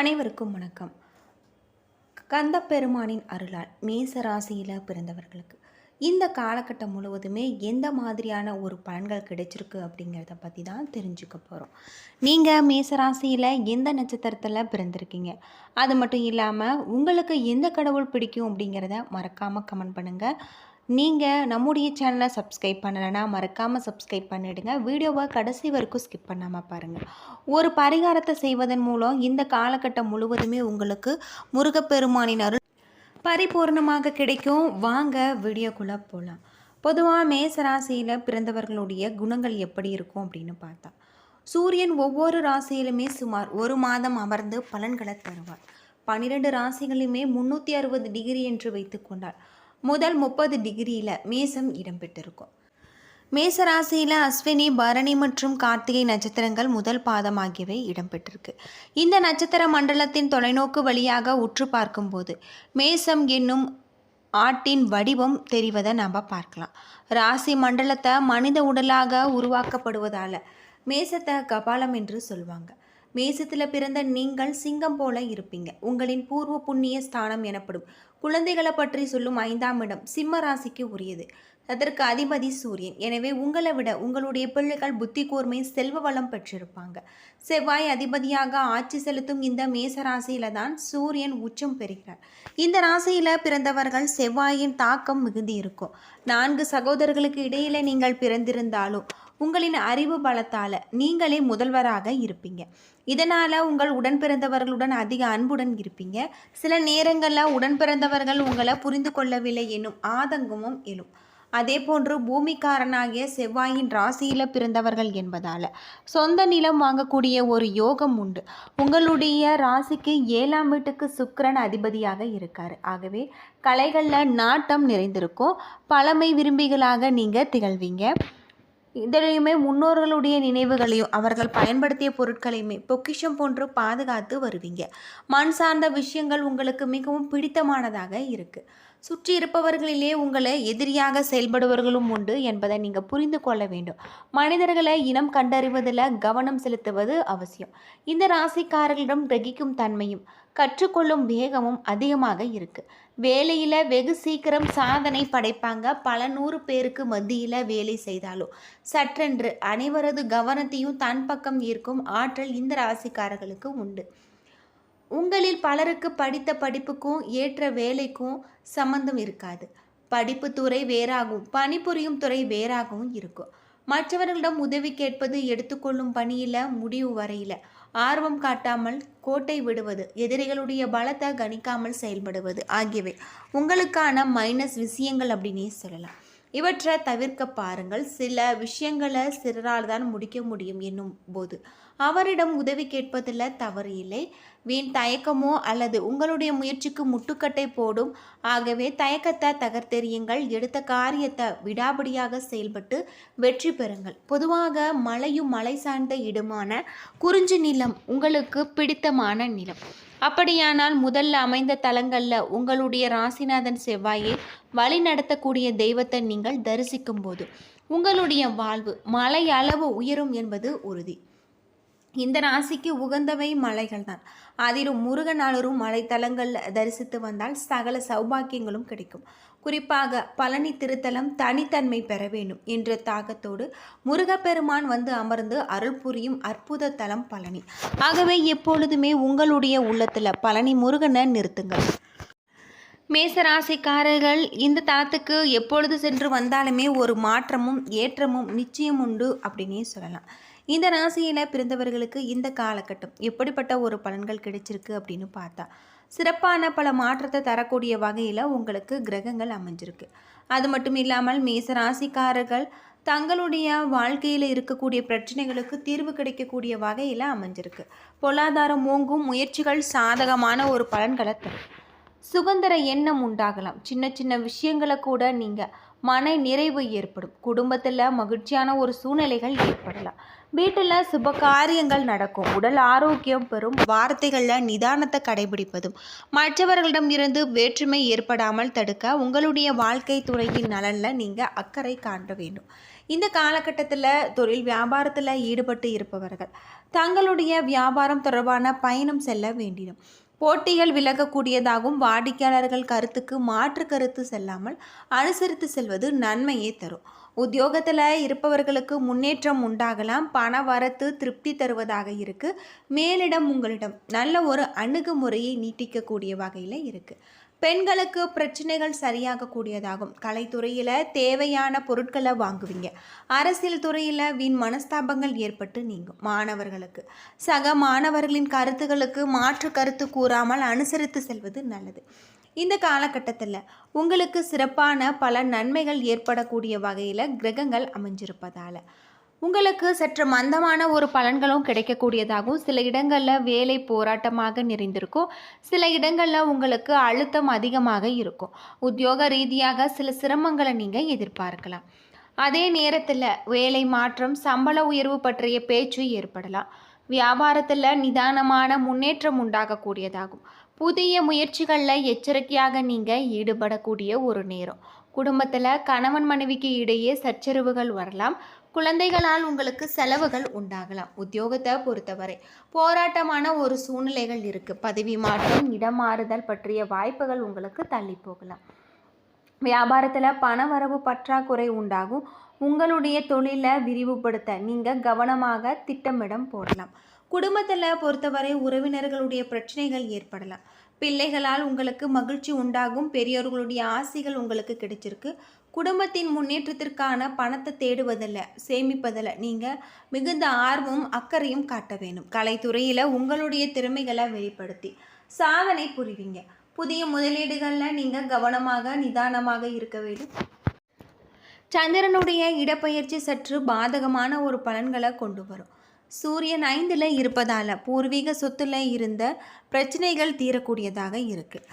அனைவருக்கும் வணக்கம். கந்தப்பெருமானின் அருளால் மேச ராசியில் பிறந்தவர்களுக்கு இந்த காலகட்டம் முழுவதுமே எந்த மாதிரியான ஒரு பலன்கள் கிடைச்சிருக்கு அப்படிங்கிறத பற்றி தான் தெரிஞ்சுக்க போகிறோம் நீங்கள் மேச ராசியில் எந்த நட்சத்திரத்தில் பிறந்திருக்கீங்க? அது மட்டும் இல்லாமல் உங்களுக்கு எந்த கடவுள் பிடிக்கும் அப்படிங்கிறத மறக்காமல் கமெண்ட் பண்ணுங்கள் நீங்கள் நம்முடைய சேனலை சப்ஸ்கிரைப் பண்ணலைன்னா மறக்காமல் சப்ஸ்கிரைப் பண்ணிவிடுங்க வீடியோவை கடைசி வரைக்கும் ஸ்கிப் பண்ணாமல் பாருங்கள் ஒரு பரிகாரத்தை செய்வதன் மூலம் இந்த காலகட்டம் முழுவதுமே உங்களுக்கு முருகப்பெருமானின் அருள் பரிபூர்ணமாக கிடைக்கும். வாங்க வீடியோக்குள்ளே போகலாம் பொதுவாக மேசராசியில் பிறந்தவர்களுடைய குணங்கள் எப்படி இருக்கும் அப்படின்னு பார்த்தா சூரியன் ஒவ்வொரு ராசியிலுமே சுமார் ஒரு மாதம் அமர்ந்து பலன்களை தருவார். பன்னிரெண்டு ராசிகளுமே முந்நூற்றி அறுபது டிகிரி என்று வைத்துக்கொண்டார் முதல் முப்பது டிகிரியில் மேசம் இடம்பெற்றிருக்கும். மேச ராசியில் அஸ்வினி பரணி மற்றும் கார்த்திகை நட்சத்திரங்கள் முதல் பாதம் ஆகியவை இடம்பெற்றிருக்கு. இந்த நட்சத்திர மண்டலத்தின் தொலைநோக்கு வழியாக உற்று பார்க்கும்போது மேசம் என்னும் ஆட்டின் வடிவம் தெரிவதை நாம் பார்க்கலாம். ராசி மண்டலத்தை மனித உடலாக உருவாக்கப்படுவதால் மேசத்தை கபாலம் என்று சொல்லுவாங்க. மேசத்தில் பிறந்த நீங்கள் சிங்கம் போல இருப்பீங்க. உங்களின் பூர்வ புண்ணிய ஸ்தானம் எனப்படும். குழந்தைகளை பற்றி சொல்லும் ஐந்தாம் இடம் சிம்ம ராசிக்கு உரியது. அதற்கு அதிபதி சூரியன். எனவே உங்களை விட உங்களுடைய பிள்ளைகள் புத்தி கூர்மை செல்வ வளம் பெற்றிருப்பாங்க. செவ்வாய் அதிபதியாக ஆட்சி செலுத்தும் இந்த மேச ராசியில தான் சூரியன் உச்சம் பெறுகிறார். இந்த ராசியில பிறந்தவர்கள் செவ்வாயின் தாக்கம் மிகுதி இருக்கும் நான்கு சகோதரர்களுக்கு இடையில நீங்கள் பிறந்திருந்தாலும் உங்களின் அறிவு பலத்தால் நீங்களே முதல்வராக இருப்பீங்க. இதனால் உங்கள் உடன் பிறந்தவர்களுடன் அதிக அன்புடன் இருப்பீங்க. சில நேரங்களில் உடன் பிறந்தவர்கள் உங்களை புரிந்து கொள்ளவில்லை என்னும் ஆதங்கமும் எழும். அதே போன்று பூமிக்காரனாகிய செவ்வாயின் ராசியில் பிறந்தவர்கள் என்பதால் சொந்த நிலம் வாங்கக்கூடிய ஒரு யோகம் உண்டு. உங்களுடைய ராசிக்கு ஏழாம் வீட்டுக்கு சுக்கரன் அதிபதியாக இருக்கார். ஆகவே கலைகளில் நாட்டம் நிறைந்திருக்கும். பழமை விரும்பிகளாக நீங்கள் திகழ்வீங்க. இதழையுமே முன்னோர்களுடைய நினைவுகளையும் அவர்கள் பயன்படுத்திய பொருட்களையுமே பொக்கிஷம் போன்று பாதுகாத்து வருவீங்க. மண் சார்ந்த விஷயங்கள் உங்களுக்கு மிகவும் பிடித்தமானதாக இருக்குது சுற்றி இருப்பவர்களிலே உங்களை எதிரியாக செயல்படுபவர்களும் உண்டு என்பதை நீங்கள் புரிந்து கொள்ள வேண்டும். மனிதர்களை இனம் கண்டறிவதில் கவனம் செலுத்துவது அவசியம். இந்த ராசிக்காரர்களிடம் கிரகிக்கும் தன்மையும் கற்றுக்கொள்ளும் வேகமும் அதிகமாக இருக்குது வேலையில் வெகு சீக்கிரம் சாதனை படைப்பாங்க. பல நூறு பேருக்கு மத்தியில் வேலை செய்தாலும் சற்றென்று அனைவரது கவனத்தையும் தன் பக்கம் ஈர்க்கும் ஆற்றல் இந்த ராசிக்காரர்களுக்கு உண்டு. உங்களில் பலருக்கு படித்த படிப்புக்கும் ஏற்ற வேலைக்கும் சம்பந்தம் இருக்காது. படிப்பு துறை வேறாகவும் பணிபுரியும் துறை வேறாகவும் இருக்கும். மற்றவர்களிடம் உதவி கேட்பது எடுத்துக்கொள்ளும் பணியில் முடிவு வரையில். ஆர்வம் காட்டாமல் கோட்டை விடுவது எதிரிகளுடைய பலத்தை கணிக்காமல் செயல்படுவது ஆகியவை. உங்களுக்கான மைனஸ் விஷயங்கள் அப்படின்னே சொல்லலாம். இவற்றை தவிர்க்க பாருங்கள். சில விஷயங்களை சிறரால் தான் முடிக்க முடியும் என்னும் போது. அவரிடம் உதவி கேட்பதில் தவறு இல்லை. வீண் தயக்கமோ அல்லது உங்களுடைய முயற்சிக்கு முட்டுக்கட்டை போடும். ஆகவே தயக்கத்தை தகர்த்தெறியுங்கள். எடுத்த காரியத்தை விடாபடியாக செயல்பட்டு வெற்றி பெறுங்கள். பொதுவாக மலையும் மலை சார்ந்த இடமான குறிஞ்சி நிலம் உங்களுக்கு பிடித்தமான நிலம். அப்படியானால் முதல்ல அமைந்த தலங்களில் உங்களுடைய ராசிநாதன் செவ்வாயை வழி நடத்தக்கூடிய தெய்வத்தை நீங்கள் தரிசிக்கும் போது உங்களுடைய வாழ்வு மலை அளவு உயரும் என்பது உறுதி. இந்த ராசிக்கு உகந்தவை மலைகள் தான். அதிலும் முருகன் மலைத்தலங்கள் தரிசித்து வந்தால் சகல சௌபாக்கியங்களும் கிடைக்கும். குறிப்பாக பழனி திருத்தலம் தனித்தன்மை பெற வேண்டும் என்ற தாக்கத்தோடு முருகப்பெருமான் வந்து அமர்ந்து அருள் புரியும் அற்புத தலம் பழனி. ஆகவே எப்பொழுதுமே உங்களுடைய உள்ளத்தில் பழனி முருகனை நிறுத்துங்கள். மேசராசிக்காரர்கள் இந்த தளத்துக்கு எப்பொழுது சென்று வந்தாலுமே ஒரு மாற்றமும் ஏற்றமும் நிச்சயம் உண்டு அப்படின்னே சொல்லலாம். இந்த ராசியில் பிறந்தவர்களுக்கு இந்த காலகட்டம் எப்படிப்பட்ட ஒரு பலன்கள் கிடைச்சிருக்கு அப்படின்னு பார்த்தா சிறப்பான பல மாற்றத்தை தரக்கூடிய வகையில் உங்களுக்கு கிரகங்கள் அமைஞ்சிருக்கு. அது மட்டும் இல்லாமல் மேச ராசிக்காரர்கள் தங்களுடைய வாழ்க்கையில் இருக்கக்கூடிய பிரச்சனைகளுக்கு தீர்வு கிடைக்கக்கூடிய வகையில் அமைஞ்சிருக்கு. பொருளாதாரம் ஓங்கும் முயற்சிகள் சாதகமான ஒரு பலன்களை தரும். சுதந்திர எண்ணம் உண்டாகலாம். சின்ன சின்ன விஷயங்களை கூட நீங்கள் மன நிறைவு ஏற்படும். குடும்பத்தில் மகிழ்ச்சியான ஒரு சூழ்நிலைகள் ஏற்படலாம். வீட்டில் சுப காரியங்கள் நடக்கும். உடல் ஆரோக்கியம் பெறும். வார்த்தைகளில் நிதானத்தை கடைபிடிப்பதும். மற்றவர்களிடம் இருந்து வேற்றுமை ஏற்படாமல் தடுக்க உங்களுடைய வாழ்க்கை துறையின் நலனில் நீங்கள் அக்கறை காண்ட வேண்டும். இந்த காலகட்டத்தில் தொழில் வியாபாரத்தில் ஈடுபட்டு இருப்பவர்கள் தங்களுடைய வியாபாரம் தொடர்பான பயணம் செல்ல வேண்டிடும் போட்டிகள் விலகக்கூடியதாகவும் வாடிக்கையாளர்கள் கருத்துக்கு மாற்று கருத்து செல்லாமல் அனுசரித்து செல்வது நன்மையே தரும். உத்தியோகத்தில் இருப்பவர்களுக்கு முன்னேற்றம் உண்டாகலாம். பண வரத்து திருப்தி தருவதாக இருக்குது மேலிடம் உங்களிடம் நல்ல ஒரு அணுகுமுறையை நீட்டிக்கக்கூடிய வகையில் இருக்குது பெண்களுக்கு பிரச்சனைகள் சரியாக கூடியதாகும் கலைத்துறையில் தேவையான பொருட்களை வாங்குவீங்க. அரசியல் துறையில் வீண் மனஸ்தாபங்கள் ஏற்பட்டு நீங்கும் மாணவர்களுக்கு. சக மாணவர்களின் கருத்துகளுக்கு மாற்று கருத்து கூறாமல் அனுசரித்து செல்வது நல்லது. இந்த காலகட்டத்தில் உங்களுக்கு சிறப்பான பல நன்மைகள் ஏற்படக்கூடிய வகையில் கிரகங்கள் அமைஞ்சிருப்பதால். உங்களுக்கு சற்று மந்தமான ஒரு பலன்களும் கிடைக்கக்கூடியதாகவும் சில இடங்களில் வேலை போராட்டமாக நிறைந்திருக்கும். சில இடங்களில் உங்களுக்கு அழுத்தம் அதிகமாக இருக்கும். உத்தியோக ரீதியாக சில சிரமங்களை நீங்கள் எதிர்பார்க்கலாம். அதே நேரத்தில் வேலை மாற்றம் சம்பள உயர்வு பற்றிய பேச்சு ஏற்படலாம். வியாபாரத்தில் நிதானமான முன்னேற்றம் உண்டாகக்கூடியதாகும். புதிய முயற்சிகளில் எச்சரிக்கையாக நீங்கள் ஈடுபடக்கூடிய ஒரு நேரம். குடும்பத்தில் கணவன் மனைவிக்கு இடையே சச்சரவுகள் வரலாம். குழந்தைகளால் உங்களுக்கு செலவுகள் உண்டாகலாம். உத்தியோகத்தை பொறுத்தவரை போராட்டமான ஒரு சூழ்நிலைகள் இருக்குது பதவி மாற்றம் இடமாறுதல் பற்றிய வாய்ப்புகள் உங்களுக்கு தள்ளி போகலாம். வியாபாரத்தில் பண வரவு பற்றாக்குறை உண்டாகும். உங்களுடைய தொழிலை விரிவுபடுத்த நீங்கள் கவனமாக திட்டமிடம் போடலாம். குடும்பத்தில் பொறுத்தவரை உறவினர்களுடைய பிரச்சனைகள் ஏற்படலாம். பிள்ளைகளால் உங்களுக்கு மகிழ்ச்சி உண்டாகும். பெரியோர்களுடைய ஆசைகள் உங்களுக்கு கிடைச்சிருக்கு. குடும்பத்தின் முன்னேற்றத்திற்கான பணத்தை தேடுவதில் சேமிப்பதில் நீங்கள் மிகுந்த ஆர்வம் அக்கறையும் காட்ட வேண்டும். கலைத்துறையில் உங்களுடைய திறமைகளை வெளிப்படுத்தி சாதனை புரிவீங்க. புதிய முதலீடுகளில் நீங்கள் கவனமாக நிதானமாக இருக்க வேண்டும். சந்திரனுடைய இடப்பெயர்ச்சி சற்று பாதகமான ஒரு பலன்களை கொண்டு வரும். சூரியன் ஐந்தில் இருப்பதால் பூர்வீக சொத்துல இருந்த பிரச்சனைகள் தீரக்கூடியதாக இருக்குது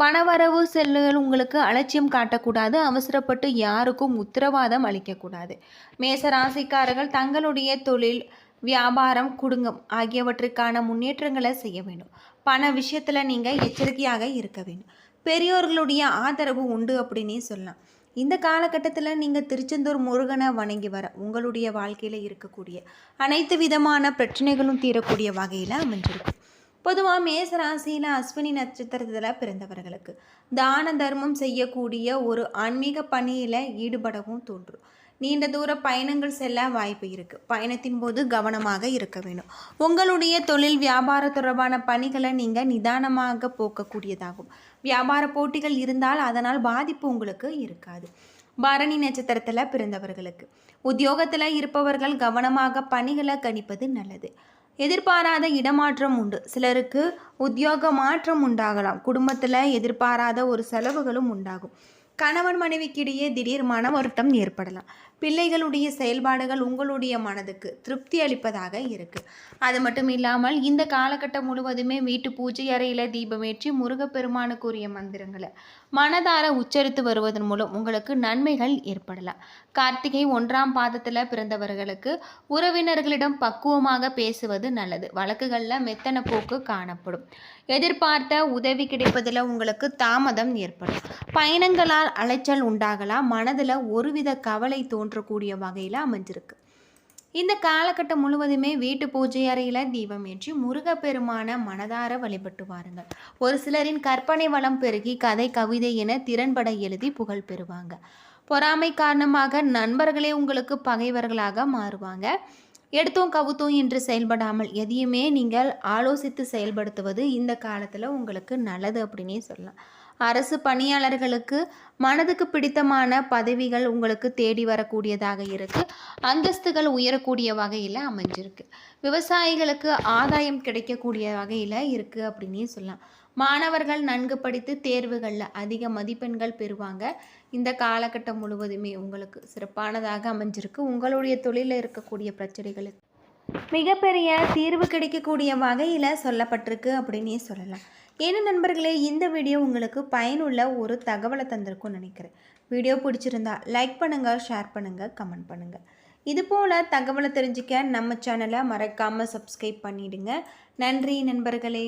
பணவரவு செல்லுகள் உங்களுக்கு அலட்சியம் காட்டக்கூடாது. அவசரப்பட்டு யாருக்கும் உத்தரவாதம் அளிக்கக்கூடாது. மேச ராசிக்காரர்கள் தங்களுடைய தொழில் வியாபாரம் குடும்பம் ஆகியவற்றுக்கான முன்னேற்றங்களை செய்ய வேண்டும். பண விஷயத்தில் நீங்கள் எச்சரிக்கையாக இருக்க வேண்டும். பெரியோர்களுடைய ஆதரவு உண்டு அப்படின்னே சொல்லலாம். இந்த காலகட்டத்தில் நீங்கள் திருச்செந்தூர் முருகனை வணங்கி வர உங்களுடைய வாழ்க்கையில் இருக்கக்கூடிய அனைத்து விதமான பிரச்சனைகளும் தீரக்கூடிய வகையில் அமைஞ்சிருக்கும் பொதுவாக மேச ராசியில் அஸ்வினி நட்சத்திரத்தில் பிறந்தவர்களுக்கு தான தர்மம் செய்யக்கூடிய ஒரு ஆன்மீக பணியில் ஈடுபடவும் தோன்றும். நீண்ட தூர பயணங்கள் செல்ல வாய்ப்பு இருக்குது பயணத்தின் போது கவனமாக இருக்க வேண்டும். உங்களுடைய தொழில் வியாபார தொடர்பான பணிகளை நீங்கள் நிதானமாக போக்கக்கூடியதாகும். வியாபார போட்டிகள் இருந்தால் அதனால் பாதிப்பு உங்களுக்கு இருக்காது. பரணி நட்சத்திரத்தில் பிறந்தவர்களுக்கு. உத்தியோகத்தில் இருப்பவர்கள் கவனமாக பணிகளை கணிப்பது நல்லது. எதிர்பாராத இடமாற்றம் உண்டு. சிலருக்கு உத்தியோக மாற்றம் உண்டாகலாம். குடும்பத்தில் எதிர்பாராத ஒரு செலவுகளும் உண்டாகும். கணவன் மனைவிக்கிடையே திடீர் மன வருத்தம் ஏற்படலாம். பிள்ளைகளுடைய செயல்பாடுகள் உங்களுடைய மனதுக்கு திருப்தி அளிப்பதாக இருக்குது அது மட்டும் இல்லாமல் இந்த காலகட்டம் முழுவதுமே வீட்டு பூஜை அறையில் தீபமேற்றி முருகப்பெருமானுக்குரிய மந்திரங்களை மனதார உச்சரித்து வருவதன் மூலம் உங்களுக்கு நன்மைகள் ஏற்படலாம். கார்த்திகை ஒன்றாம் பாதத்தில் பிறந்தவர்களுக்கு உறவினர்களிடம் பக்குவமாக பேசுவது நல்லது. வழக்குகளில் மெத்தன போக்கு காணப்படும். எதிர்பார்த்த உதவி கிடைப்பதில் உங்களுக்கு தாமதம் ஏற்படும். பயணங்களால் அலைச்சல் உண்டாகலாம். மனதில் ஒருவித கவலை தோன்றக்கூடிய வகையில் அமைஞ்சிருக்கு. இந்த காலகட்டம் முழுவதுமே வீட்டு பூஜை அறையில் தீபம் ஏற்றி முருகப்பெருமான மனதார வழிபட்டு வாருங்கள். ஒரு சிலரின் கற்பனை வளம் பெருகி கதை கவிதை என திறன்பட எழுதி புகழ் பெறுவாங்க. பொறாமை காரணமாக நண்பர்களே உங்களுக்கு பகைவர்களாக மாறுவாங்க. எடுத்தோம் கவுத்தோம் என்று செயல்படாமல் எதையுமே நீங்கள் ஆலோசித்து செயல்படுத்துவது இந்த காலத்தில் உங்களுக்கு நல்லது அப்படின்னே சொல்லலாம். அரசு பணியாளர்களுக்கு மனதுக்கு பிடித்தமான பதவிகள் உங்களுக்கு தேடி வரக்கூடியதாக இருக்குது அந்தஸ்துகள் உயரக்கூடிய வகையில் அமைஞ்சிருக்கு. விவசாயிகளுக்கு ஆதாயம் கிடைக்கக்கூடிய வகையில் இருக்குது அப்படின்னே சொல்லலாம். மாணவர்கள் நன்கு படித்து தேர்வுகளில் அதிக மதிப்பெண்கள் பெறுவாங்க. இந்த காலகட்டம் முழுவதுமே உங்களுக்கு சிறப்பானதாக அமைஞ்சிருக்கு. உங்களுடைய தொழிலில் இருக்கக்கூடிய பிரச்சனைகளுக்கு மிகப்பெரிய தீர்வு கிடைக்கக்கூடிய வகையில் சொல்லப்பட்டிருக்கு அப்படின்னே சொல்லலாம். ஏன்னா நண்பர்களே இந்த வீடியோ உங்களுக்கு பயனுள்ள ஒரு தகவலை தந்திருக்கும்னு நினைக்கிறேன். வீடியோ பிடிச்சிருந்தா லைக் பண்ணுங்கள் ஷேர் பண்ணுங்கள் கமெண்ட் பண்ணுங்கள் இது போல் தகவலை தெரிஞ்சுக்க நம்ம சேனலை மறக்காமல் சப்ஸ்கிரைப் பண்ணிவிடுங்க நன்றி நண்பர்களே.